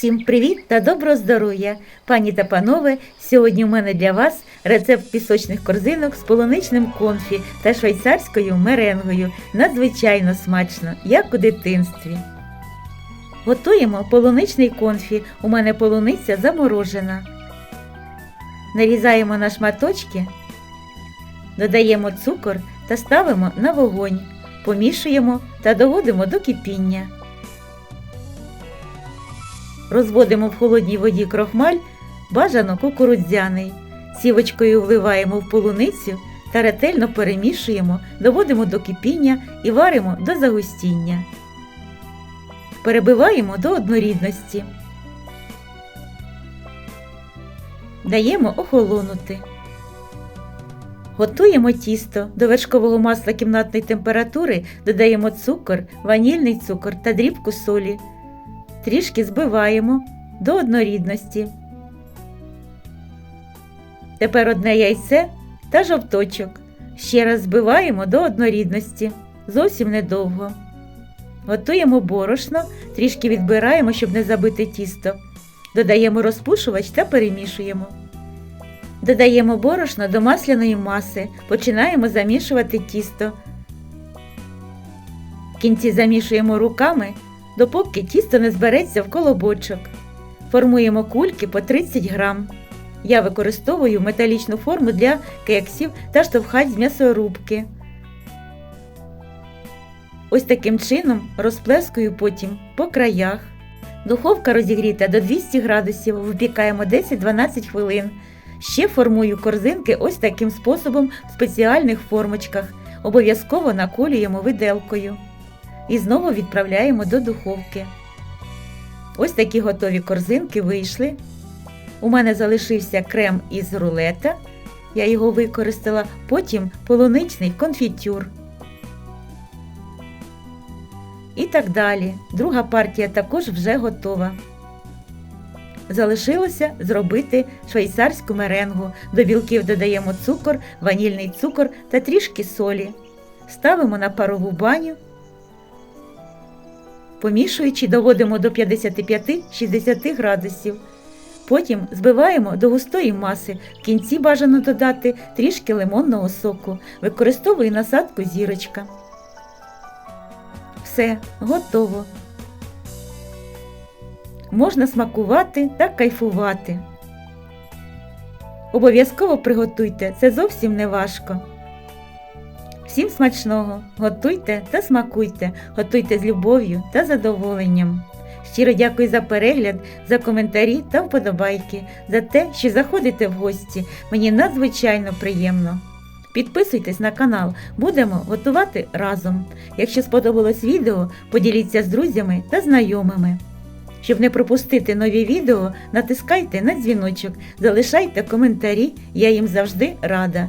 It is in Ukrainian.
Всім привіт та доброго здоров'я! Пані та панове, сьогодні у мене для вас рецепт пісочних корзинок з полуничним конфі та швейцарською меренгою. Надзвичайно смачно, як у дитинстві. Готуємо полуничний конфі. У мене полуниця заморожена. Нарізаємо на шматочки, додаємо цукор та ставимо на вогонь. Помішуємо та доводимо до кипіння. Розводимо в холодній воді крохмаль, бажано кукурудзяний. Сівочкою вливаємо в полуницю та ретельно перемішуємо, доводимо до кипіння і варимо до загустіння. Перебиваємо до однорідності. Даємо охолонути. Готуємо тісто. До вершкового масла кімнатної температури додаємо цукор, ванільний цукор та дрібку солі. Трішки збиваємо до однорідності. Тепер одне яйце та жовточок. Ще раз збиваємо до однорідності. Зовсім недовго. Готуємо борошно, трішки відбираємо, щоб не забити тісто. Додаємо розпушувач та перемішуємо. Додаємо борошно до масляної маси, починаємо замішувати тісто. В кінці замішуємо руками, допоки тісто не збереться в колобочок. Формуємо кульки по 30 грам. Я використовую металічну форму для кексів та штовхач з м'ясорубки. Ось таким чином розплескую потім по краях. Духовка розігріта до 200 градусів, випікаємо 10-12 хвилин. Ще формую корзинки ось таким способом в спеціальних формочках. Обов'язково наколюємо виделкою. І знову відправляємо до духовки. Ось такі готові корзинки вийшли. У мене залишився крем із рулета. Я його використала, потім полуничний конфітюр. І так далі. Друга партія також вже готова. Залишилося зробити швейцарську меренгу. До білків додаємо цукор, ванільний цукор та трішки солі. Ставимо на парову баню. Помішуючи, доводимо до 55-60 градусів. Потім збиваємо до густої маси. В кінці бажано додати трішки лимонного соку. Використовую насадку зірочка. Все, готово. Можна смакувати та кайфувати. Обов'язково приготуйте, це зовсім не важко. Всім смачного! Готуйте та смакуйте, готуйте з любов'ю та задоволенням. Щиро дякую за перегляд, за коментарі та вподобайки, за те, що заходите в гості. Мені надзвичайно приємно. Підписуйтесь на канал, будемо готувати разом. Якщо сподобалось відео, поділіться з друзями та знайомими. Щоб не пропустити нові відео, натискайте на дзвіночок, залишайте коментарі, я їм завжди рада.